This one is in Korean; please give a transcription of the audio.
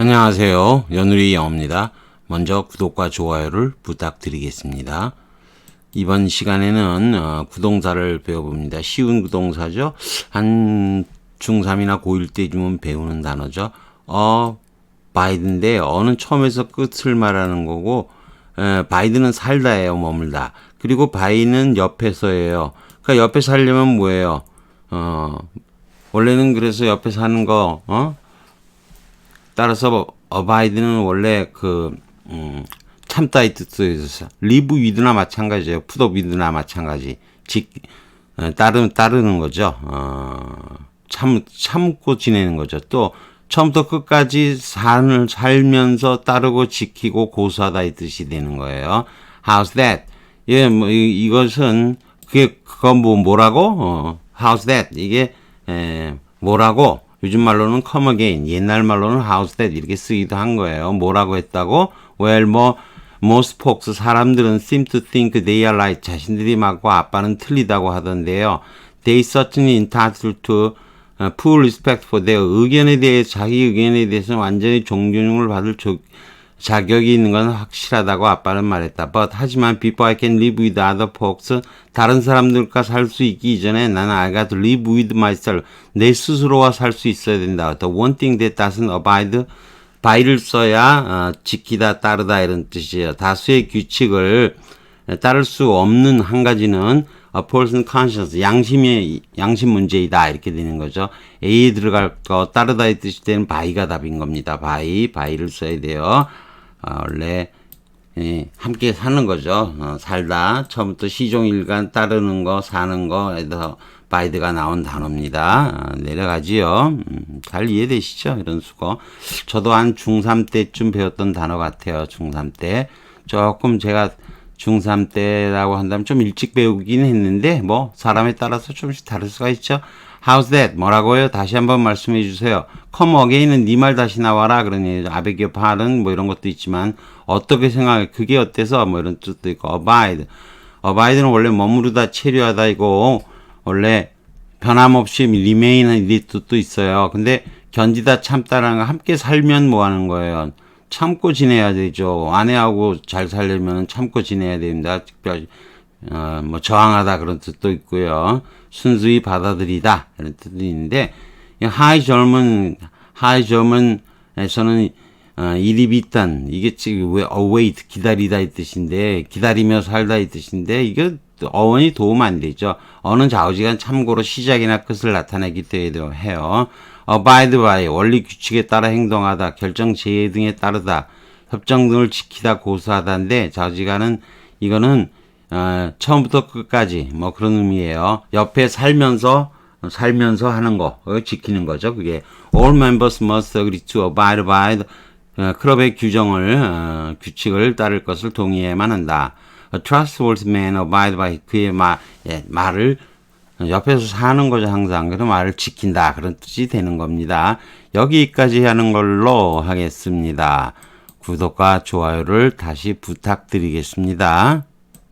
안녕하세요. 연우리 영어입니다. 먼저 구독과 좋아요를 부탁드리겠습니다. 이번 시간에는 어, 구동사를 배워봅니다. 쉬운 구동사죠. 한 중3이나 고1 때쯤은 배우는 단어죠. 어, 바이든인데 어는 처음에서 끝을 말하는 거고 에, 바이든은 살다예요. 머물다. 그리고 바이는 옆에서예요. 그러니까 옆에 살려면 뭐예요? 어, 원래는 그래서 옆에 사는 거, 어? 따라서 어바이드는 원래 그 음, 참다 이 뜻에서 리브 위드나 마찬가지예요. 푸드 위드나 마찬가지. 직 어, 따르 따르는 거죠. 어, 참 참고 지내는 거죠. 또 처음부터 끝까지 산을 살면서 따르고 지키고 고수하다 이 뜻이 되는 거예요. How's that? 예, 뭐 이, 이것은 그게 그건 뭐 뭐라고? 어, how's that? 이게 에, 뭐라고? 요즘 말로는 come again, 옛날 말로는 how's that 이렇게 쓰기도 한 거예요. 뭐라고 했다고? Well, 뭐 most folks 사람들은 seem to think they are right. 자신들이 맞고 아빠는 틀리다고 하던데요. They certainly entitled to uh, full respect for their 의견에 대해 자기 의견에 대해서 완전히 존중을 받을 조, 자격이 있는 건 확실하다고 아빠는 말했다. But 하지만 before I can live with other folks 다른 사람들과 살 수 있기 이전에 나는 I got to live with myself 내 스스로와 살 수 있어야 된다. The one thing that doesn't abide by를 써야 어, 지키다 따르다 이런 뜻이에요. 다수의 규칙을 따를 수 없는 한 가지는 a person conscience 양심의 양심 문제이다 이렇게 되는 거죠. A에 들어갈 거 따르다의 뜻이 되는 by가 답인 겁니다. by by를 써야 돼요. 어, 원래 예, 함께 사는 거죠. 어, 살다 처음부터 시종일관 따르는 거 사는 거에서 바이드가 나온 단어입니다. 어, 내려가지요. 음, 잘 이해되시죠? 이런 수거. 저도 한 중3 때쯤 배웠던 단어 같아요. 중3 때. 조금 제가 중3 때라고 한다면 좀 일찍 배우긴 했는데 뭐 사람에 따라서 좀씩 다를 수가 있죠. How's that? 뭐라고요? 다시 한번 말씀해 주세요. Come again은 네 말 다시 나와라 그러니 아베기어 팔은 뭐 이런 것도 있지만 어떻게 생각해? 그게 어때서? 뭐 이런 뜻도 있고 abide. abide는 원래 머무르다 체류하다 이고 원래 변함없이 remain은 이 뜻도 있어요. 근데 견디다 참다라는 거 함께 살면 뭐 하는 거예요? 참고 지내야 되죠. 아내하고 잘 살려면 참고 지내야 됩니다. 특별히 어, 뭐 저항하다 그런 뜻도 있고요. 순수히 받아들이다 이런 뜻도 있는데 하이 젊은 하이 젊은에서는 어, 이리 비탄 이게 지금 왜 await 기다리다 이 뜻인데 기다리며 살다 이 뜻인데 이게 어원이 도움 안 되죠. 어는 좌우지간 참고로 시작이나 끝을 나타내기도 해요. abide by 원리 규칙에 따라 행동하다 결정 제해 등에 따르다 협정 등을 지키다 고수하다인데 좌우지간은 이거는 어, 처음부터 끝까지 뭐 그런 의미예요. 옆에 살면서 살면서 하는 거 어, 지키는 거죠. 그게 all members must agree to abide by the, 어, 클럽의 규정을 어, 규칙을 따를 것을 동의해야만 한다. Trustworthy man abide by 그의 말 예, 말을 옆에서 사는 거죠 항상 그래서 말을 지킨다 그런 뜻이 되는 겁니다. 여기까지 하는 걸로 하겠습니다. 구독과 좋아요를 다시 부탁드리겠습니다.